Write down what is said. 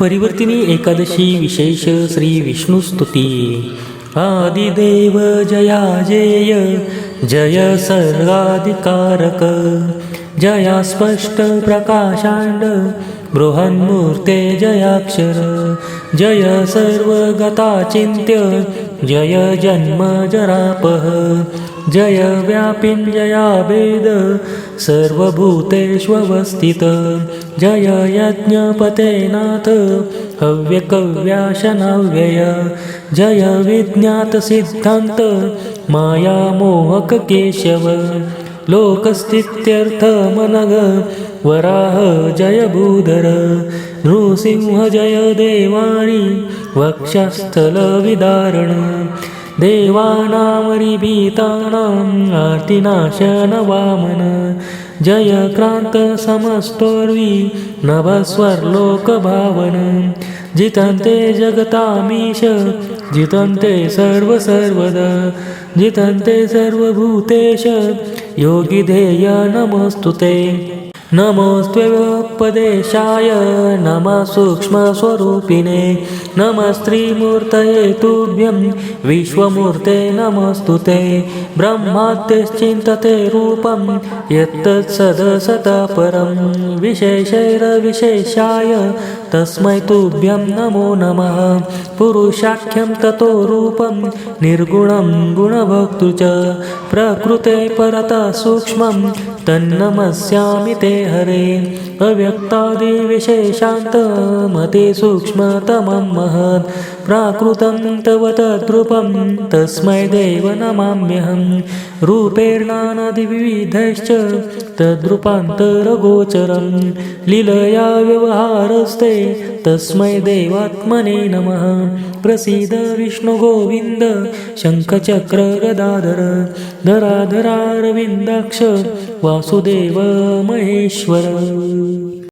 परिवर्तिनी एकादशी विशेष श्री विष्णुस्तुती आदिदेव जया जय जय सर्वाधिकारक. जया स्पष्ट प्रकाशांड बृहन्मूर्ते जयाक्षर. जय सर्वगताचिन्त्य जय जन्म जरापः जय व्यापिञ्जया वेद सर्वभूतेष्वस्थित जय यज्ञपते नाथ हव्यकव्याशनव्यय जय विज्ञातसिद्धान्त मायामोहक केशव लोकस्थित्यर्थमनग वराह जय भूधर नृसिंह जय देवाणी वक्षस्थलविदारण देवानामरिभीतानाम् आर्तिनाशन वामन जय क्रान्त समस्तोर्वी नभस्वर्लोकभावन जितन्ते जगतामीश जितन्ते सर्वसर्वदा जितन्ते सर्वभूतेश योगिधेय नमोऽस्तु ते नमोस्त्वपदेशाय नमः सूक्ष्मस्वरूपिणे नमः स्त्रीमूर्तये तुभ्यं विश्वमूर्ते नमस्तु ते ब्रह्मात्यश्चिन्तते रूपं यत्तत्सदसतः परं विशेषैरविशेषाय तस्मै तुभ्यं नमो नमः पुरुषाख्यं ततो रूपं निर्गुणं गुणभक्तु च प्रकृते परतः सूक्ष्मं तन्नमस्यामि ते हरे। अव्यक्तादिविशेषान्तमते सूक्ष्मतमं महत्। प्राकृतं तव तद्रूपं तस्मै देव नमाम्यहं। रूपेर्णानदिविविधैश्च तद्रूपान्तरगोचरं। लीलया व्यवहारस्ते तस्मै देवात्मने नमः। प्रसीद विष्णुगोविन्द शङ्खचक्रगदाधर। धराधरारविन्दाक्ष वासुदेव महेश्वर।